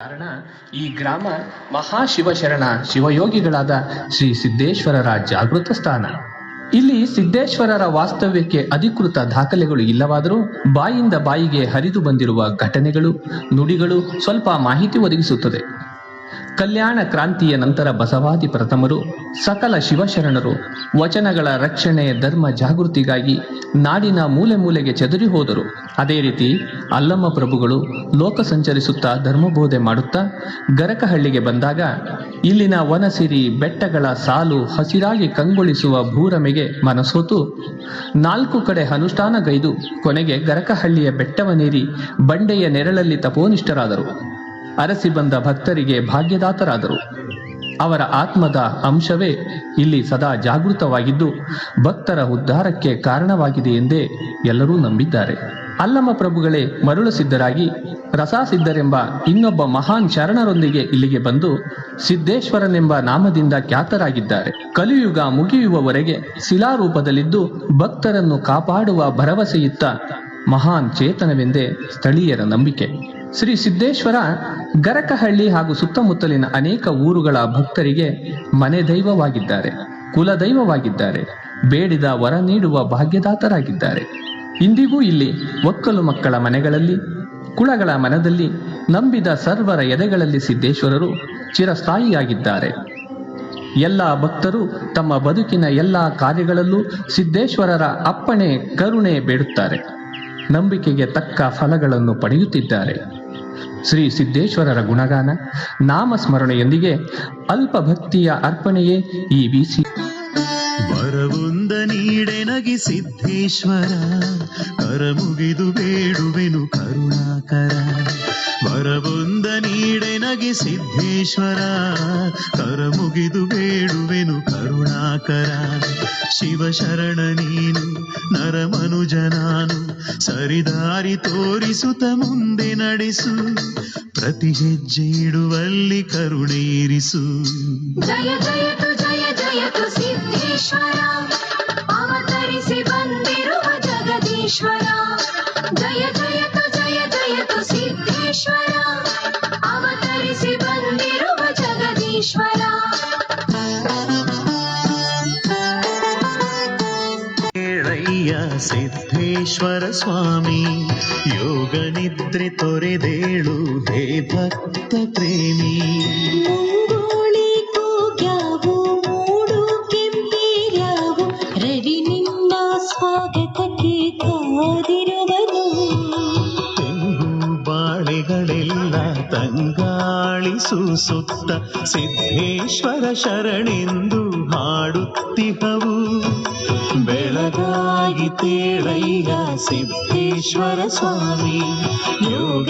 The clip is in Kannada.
ಕಾರಣ ಈ ಗ್ರಾಮ ಮಹಾಶಿವಶರಣ ಶಿವಯೋಗಿಗಳಾದ ಶ್ರೀ ಸಿದ್ದೇಶ್ವರರ ಜಾಗೃತ ಸ್ಥಾನ. ಇಲ್ಲಿ ಸಿದ್ದೇಶ್ವರರ ವಾಸ್ತವ್ಯಕ್ಕೆ ಅಧಿಕೃತ ದಾಖಲೆಗಳು ಇಲ್ಲವಾದರೂ ಬಾಯಿಂದ ಬಾಯಿಗೆ ಹರಿದು ಬಂದಿರುವ ಘಟನೆಗಳು ನುಡಿಗಳು ಸ್ವಲ್ಪ ಮಾಹಿತಿ ಒದಗಿಸುತ್ತದೆ. ಕಲ್ಯಾಣ ಕ್ರಾಂತಿಯ ನಂತರ ಬಸವಾದಿ ಪ್ರಥಮರು, ಸಕಲ ಶಿವಶರಣರು, ವಚನಗಳ ರಕ್ಷಣೆ, ಧರ್ಮ ಜಾಗೃತಿಗಾಗಿ ನಾಡಿನ ಮೂಲೆ ಮೂಲೆಗೆ ಚದುರಿ ಹೋದರು. ಅದೇ ರೀತಿ ಅಲ್ಲಮ್ಮ ಪ್ರಭುಗಳು ಲೋಕ ಸಂಚರಿಸುತ್ತಾ ಧರ್ಮಬೋಧೆ ಮಾಡುತ್ತಾ ಗರಕಹಳ್ಳಿಗೆ ಬಂದಾಗ ಇಲ್ಲಿನ ವನಸಿರಿ ಬೆಟ್ಟಗಳ ಸಾಲು ಹಸಿರಾಗಿ ಕಂಗೊಳಿಸುವ ಭೂರಮೆಗೆ ಮನಸೋತು. ನಾಲ್ಕು ಕಡೆ ಅನುಷ್ಠಾನಗೈದು ಕೊನೆಗೆ ಗರಕಹಳ್ಳಿಯ ಬೆಟ್ಟವನೇರಿ ಬಂಡೆಯ ನೆರಳಲ್ಲಿ ತಪೋನಿಷ್ಠರಾದರು. ಅರಸಿ ಬಂದ ಭಕ್ತರಿಗೆ ಭಾಗ್ಯದಾತರಾದರು. ಅವರ ಆತ್ಮದ ಅಂಶವೇ ಇಲ್ಲಿ ಸದಾ ಜಾಗೃತವಾಗಿದ್ದು, ಭಕ್ತರ ಉದ್ಧಾರಕ್ಕೆ ಕಾರಣವಾಗಿದೆ ಎಂದೇ ಎಲ್ಲರೂ ನಂಬಿದ್ದಾರೆ. ಅಲ್ಲಮ್ಮ ಪ್ರಭುಗಳೇ ಮರುಳು ಸಿದ್ಧರಾಗಿ ಇನ್ನೊಬ್ಬ ಮಹಾನ್ ಶರಣರೊಂದಿಗೆ ಇಲ್ಲಿಗೆ ಬಂದು ಸಿದ್ದೇಶ್ವರನೆಂಬ ನಾಮದಿಂದ ಖ್ಯಾತರಾಗಿದ್ದಾರೆ. ಕಲಿಯುಗ ಮುಗಿಯುವವರೆಗೆ ಶಿಲಾರೂಪದಲ್ಲಿದ್ದು ಭಕ್ತರನ್ನು ಕಾಪಾಡುವ ಭರವಸೆಯಿತ್ತ ಮಹಾನ್ ಚೇತನವೆಂದೇ ಸ್ಥಳೀಯರ ನಂಬಿಕೆ. ಶ್ರೀ ಸಿದ್ದೇಶ್ವರ ಗರಕಹಳ್ಳಿ ಹಾಗೂ ಸುತ್ತಮುತ್ತಲಿನ ಅನೇಕ ಊರುಗಳ ಭಕ್ತರಿಗೆ ಮನೆ ದೈವವಾಗಿದ್ದಾರೆ ಕುಲದೈವವಾಗಿದ್ದಾರೆ ಬೇಡಿದ ವರ ನೀಡುವ ಭಾಗ್ಯದಾತರಾಗಿದ್ದಾರೆ. ಇಂದಿಗೂ ಇಲ್ಲಿ ಒಕ್ಕಲು ಮಕ್ಕಳ ಮನೆಗಳಲ್ಲಿ ಕುಳಗಳ ಮನದಲ್ಲಿ ನಂಬಿದ ಸರ್ವರ ಎದೆಗಳಲ್ಲಿ ಸಿದ್ದೇಶ್ವರರು ಚಿರಸ್ಥಾಯಿಯಾಗಿದ್ದಾರೆ. ಎಲ್ಲ ಭಕ್ತರು ತಮ್ಮ ಬದುಕಿನ ಎಲ್ಲ ಕಾರ್ಯಗಳಲ್ಲೂ ಸಿದ್ದೇಶ್ವರರ ಅಪ್ಪಣೆ, ಕರುಣೆ ಬೇಡುತ್ತಾರೆ. ನಂಬಿಕೆಗೆ ತಕ್ಕ ಫಲಗಳನ್ನು ಪಡೆಯುತ್ತಿದ್ದಾರೆ. ಶ್ರೀ ಸಿದ್ದೇಶ್ವರರ ಗುಣಗಾನ, ನಾಮಸ್ಮರಣೆಯೊಂದಿಗೆ ಅಲ್ಪ ಭಕ್ತಿಯ ಅರ್ಪಣೆಯೇ ಈ ಬಿಸಿ ಬರವೊಂದ ನೀಡೆನಗಿ ಸಿದ್ದೇಶ್ವರ ಕರ ಮುಗಿದು ಬೇಡುವೆನು ಕರುಣಾಕರ. ನೀಡೆನಗಿ ಸಿದ್ದೇಶ್ವರ, ಕರ ಮುಗಿದು ಬೇಡುವೆನು ಕರುಣಾಕರ. ನೀನು ನರಮನುಜ ನಾನು, ಸರಿದಾರಿ ತೋರಿಸುತ್ತ ಮುಂದೆ ನಡೆಸು. ಪ್ರತಿ ಹೆಜ್ಜೆ ಇಡುವಲ್ಲಿ ಕರುಣೆ ಇರಿಸು. ಜಯ ಜಯತು ಜಯ ಜಯತು ಸಿದ್ದೇಶ್ವರ. ಅವತರಿಸಿ ಬಂದಿರುವ ಜಗದೀಶ್ವರ. ಜಯ ಹೇಳಯ್ಯ ಸಿದ್ದೇಶ್ವರ ಸ್ವಾಮಿ ಯೋಗ ನಿದ್ರೆ ತೊರೆದೇಳು ಹೇ ಭಕ್ತ ಪ್ರೇಮಿ. ರವಿ ನಿನ್ನ ಸ್ವಾಗತಕ್ಕೆ ಕಾದಿರುವನು ತೆಂಗು ತಂಗಾಳಿಸು ಸುತ್ತ ಸಿದ್ದೇಶ್ವರ ಶರಣೆಂದು ಹಾಡುತ್ತಿಹವು. ಬೆಳಗಾಗಿ ತೇಳಯ್ಯ ಸಿದ್ದೇಶ್ವರ ಸ್ವಾಮಿ ಯೋಗ